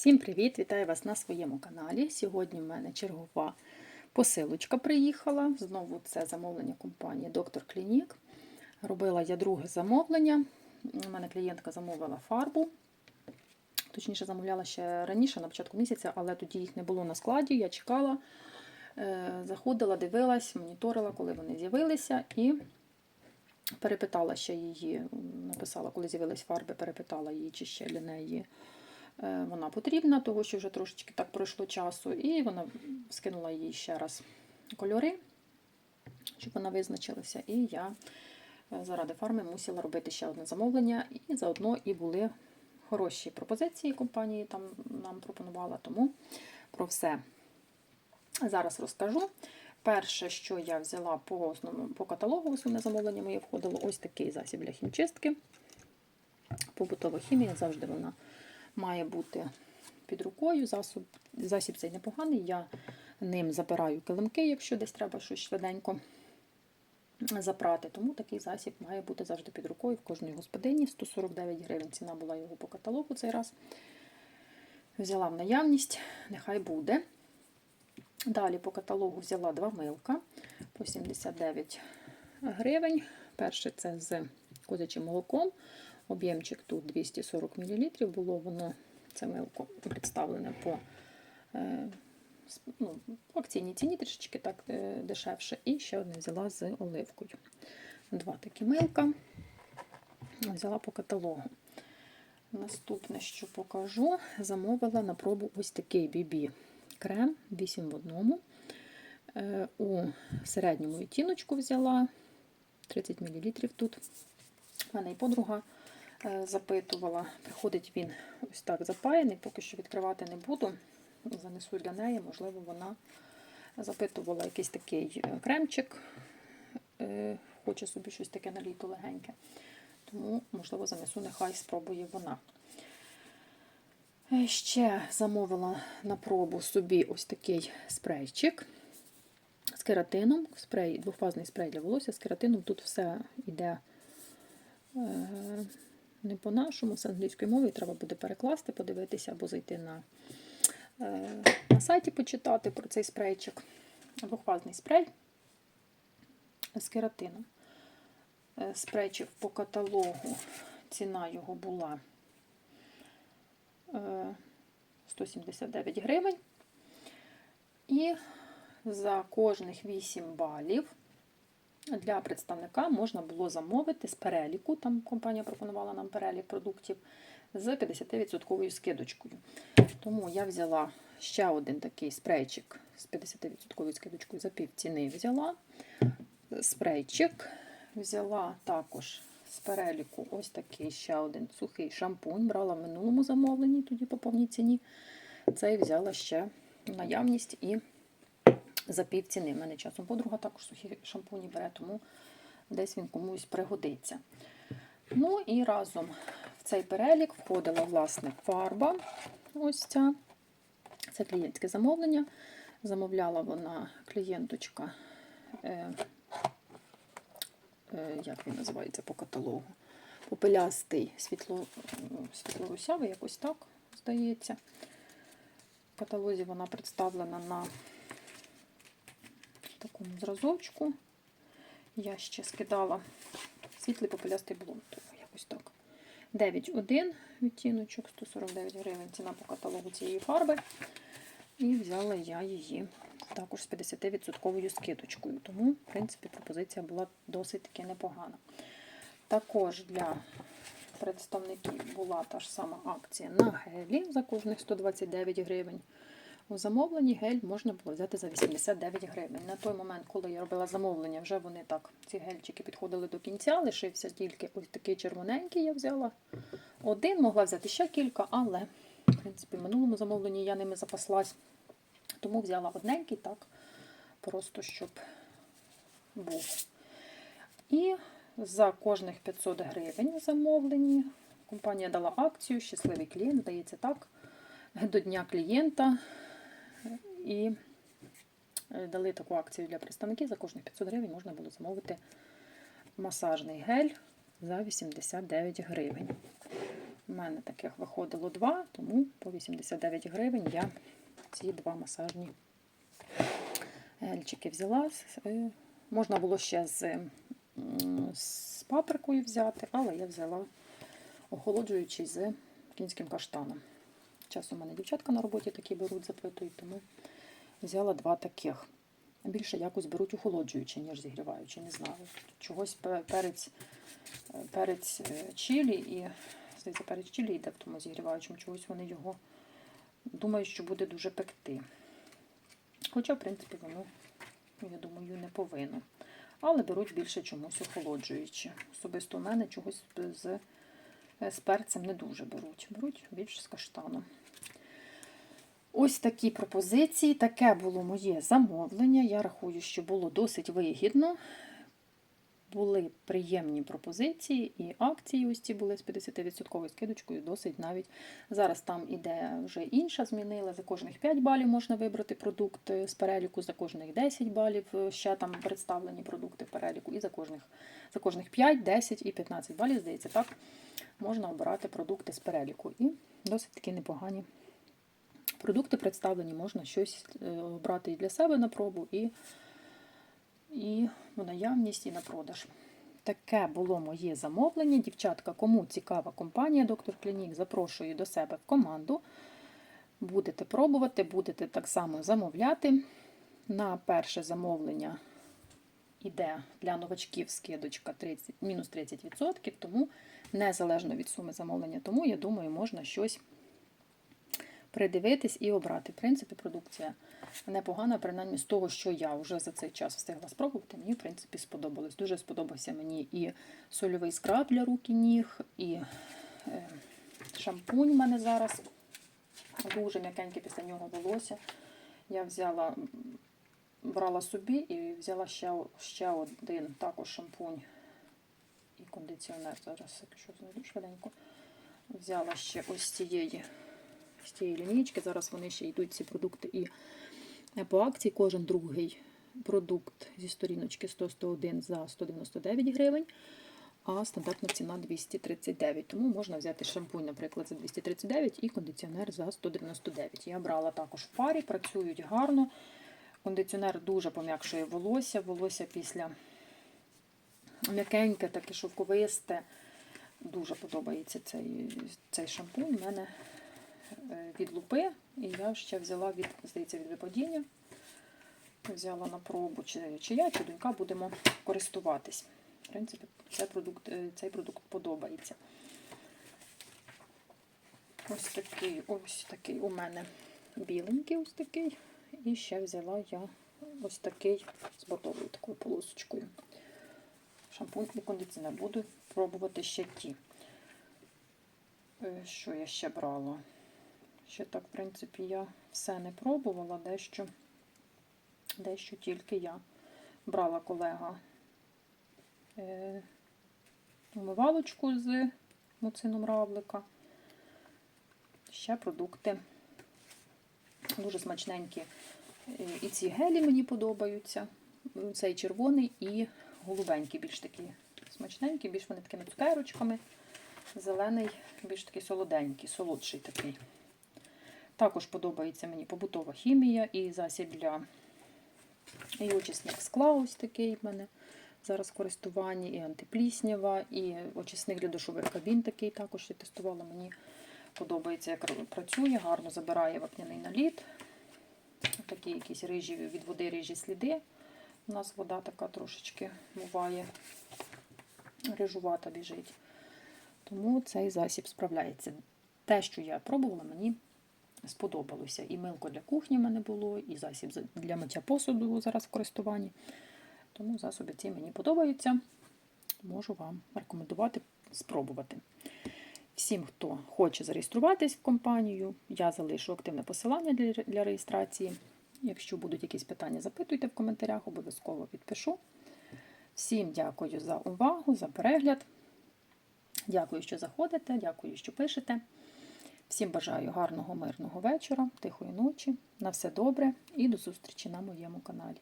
Всім привіт! Вітаю вас на своєму каналі. Сьогодні в мене чергова посилочка приїхала. Знову це замовлення компанії Доктор Клінік. Робила я друге замовлення. У мене клієнтка замовила фарбу. Точніше, замовляла ще раніше, на початку місяця, але тоді їх не було на складі. Я чекала, е, заходила, дивилась, моніторила, коли вони з'явилися, і перепитала ще її, написала, коли з'явились фарби, перепитала її, чи ще для неї вона потрібна, того що вже трошечки так пройшло часу. І вона скинула їй ще раз кольори, щоб вона визначилася. І я е, заради фарми мусила робити ще одне замовлення, і заодно і були хороші пропозиції компанії там нам пропонувала, тому про все зараз розкажу. Перше, що я взяла по основному по каталогу, основне замовлення моє входило ось такий засіб для хімчистки. Побутова хімія завжди вона має бути під рукою. Засіб, засіб цей непоганий. Я ним забираю килимки, якщо десь треба щось швиденько запрати. Тому такий засіб має бути завжди під рукою в кожній господині. 149 гривень ціна була його по каталогу цей раз. Взяла в наявність, нехай буде. Далі по каталогу взяла два милка по 79 гривень. Перше це з козячим молоком. Об'ємчик тут 240 мл. Було воно це милко представлене по е, ну, по акційній ціні трішечки так е, дешевше. І ще одне взяла з оливкою. Два такі милка. Взяла по каталогу. Наступне, що покажу, замовила на пробу ось такий бібі крем 8 в одному. Е, У середньому відтіночку взяла 30 мл тут. У мене і подруга запитувала. Приходить він ось так запаяний, поки що відкривати не буду. Занесу для неї, можливо, вона запитувала якийсь такий е, кремчик, хоче собі щось таке на літо легеньке. Тому, можливо, занесу, нехай спробує вона. Ще замовила на пробу собі ось такий спрейчик з кератином. Спрей, двохфазний спрей для волосся з кератином. Тут все йде е, не по-нашому, з англійської мови, треба буде перекласти, подивитися або зайти на, е, на сайті, почитати про цей спрейчик. Двохфазний спрей з кератином. Е, спрейчик по каталогу. Ціна його була 179 гривень. І за кожних 8 балів для представника можна було замовити з переліку, там компанія пропонувала нам перелік продуктів з 50% скидочкою. Тому я взяла ще один такий спрейчик з 50% скидочкою за пів ціни взяла. Спрейчик взяла також з переліку ось такий ще один сухий шампунь. Брала в минулому замовленні, тоді по повній ціні. Цей взяла ще наявність і за пів ціни. У мене часом подруга також сухі шампуні бере, тому десь він комусь пригодиться. Ну і разом в цей перелік входила, власне, фарба. Ось ця. Це клієнтське замовлення. Замовляла вона клієнточка. Е, як він називається по каталогу? Попелястий світло, світлорусявий, якось так, здається. В каталозі вона представлена на такому зразочку. Я ще скидала світлий попелястий блонд, якось так. 9,1 відтіночок, 149 гривень ціна по каталогу цієї фарби. І взяла я її також з 50% скидочкою. Тому, в принципі, пропозиція була досить таки непогана. Також для представників була та ж сама акція на гелі за кожних 129 гривень. У замовленні гель можна було взяти за 89 гривень. На той момент, коли я робила замовлення, вже вони так, ці гельчики підходили до кінця, лишився тільки ось такий червоненький я взяла. Один, могла взяти ще кілька, але, в принципі, в минулому замовленні я ними запаслась. Тому взяла одненький, так, просто щоб був. І за кожних 500 гривень замовлені. Компанія дала акцію, щасливий клієнт, здається так, до Дня клієнта. І дали таку акцію для представників. За кожних 500 гривень можна було замовити масажний гель за 89 гривень. в мене таких виходило два, тому по 89 гривень я ці два масажні гельчики взяла. Е, Можна було ще з, з паприкою взяти, але я взяла охолоджуючий з кінським каштаном. Часом у мене дівчатка на роботі такі беруть, запитують, тому взяла два таких. Більше якось беруть охолоджуючи, ніж зігріваючи, не знаю. Чогось перець, е, перець е, чилі і, здається, перець чилі йде в тому зігріваючому, чогось вони його думають, що буде дуже пекти. Хоча, в принципі, воно, я думаю, не повинно. Але беруть більше чомусь охолоджуючи. Особисто у мене чогось з, з перцем не дуже беруть. Беруть більше з каштаном. Ось такі пропозиції. Таке було моє замовлення. Я рахую, що було досить вигідно. Були приємні пропозиції і акції ось ці були з 50% скидочкою, досить навіть. Зараз там іде вже інша, змінила. За кожних 5 балів можна вибрати продукт з переліку, за кожних 10 балів ще там представлені продукти в переліку, і за кожних, за кожних 5, 10 і 15 балів, здається, так, можна обирати продукти з переліку. І досить такі непогані продукти представлені, можна щось е, обрати і для себе на пробу, і, і в наявність, і на продаж. Таке було моє замовлення. Дівчатка, кому цікава компанія Доктор Клінік, запрошую до себе в команду. Будете пробувати, будете так само замовляти. На перше замовлення йде для новачків скидочка 30, мінус 30%, тому незалежно від суми замовлення, тому я думаю, можна щось придивитись і обрати. В принципі, продукція непогана, принаймні з того, що я вже за цей час встигла спробувати, мені, в принципі, сподобалось. Дуже сподобався мені і сольовий скраб для рук і ніг, і е, шампунь в мене зараз. Дуже м'якеньке після нього волосся. Я взяла, брала собі і взяла ще, ще один також шампунь і кондиціонер. Зараз, якщо знайду швиденько. Взяла ще ось цієї з цієї лінійки. Зараз вони ще йдуть ці продукти і по акції. Кожен другий продукт зі сторіночки 100-101 за 199 гривень, а стандартна ціна 239. Тому можна взяти шампунь, наприклад, за 239 і кондиціонер за 199. Я брала також в парі, працюють гарно. Кондиціонер дуже пом'якшує волосся. Волосся після м'якеньке, таке шовковисте. Дуже подобається цей, цей шампунь. У мене від лупи, і я ще взяла від, здається, від випадіння. Взяла на пробу, чи, чи я, чи донька будемо користуватись. В принципі, цей продукт, е, цей продукт подобається. Ось такий, ось такий у мене біленький, ось такий. І ще взяла я ось такий з бордовою такою полосочкою. Шампунь і кондиціонер. Буду пробувати ще ті. Е, Що я ще брала? Ще так, в принципі, я все не пробувала, дещо, дещо тільки я брала колега е, умивалочку з муцином равлика. Ще продукти. Дуже смачненькі. Е, І ці гелі мені подобаються. Цей червоний і голубенький, більш такі смачненькі, більш вони такими цукерочками. Зелений, більш такий солоденький, солодший такий. Також подобається мені побутова хімія і засіб для і очисник скла, ось такий в мене зараз в користуванні, і антипліснява, і очисник для душових кабін такий також я тестувала. Мені подобається, як працює, гарно забирає вапняний наліт. Такі якісь рижі від води рижі сліди. У нас вода така трошечки буває рижувата біжить. Тому цей засіб справляється. Те, що я пробувала, мені сподобалося. І милко для кухні в мене було, і засіб для миття посуду зараз в користуванні. Тому засоби ці мені подобаються. Можу вам рекомендувати спробувати. Всім, хто хоче зареєструватись в компанію, я залишу активне посилання для, для реєстрації. Якщо будуть якісь питання, запитуйте в коментарях, обов'язково відпишу. Всім дякую за увагу, за перегляд. Дякую, що заходите, дякую, що пишете. Всім бажаю гарного, мирного вечора, тихої ночі. На все добре і до зустрічі на моєму каналі.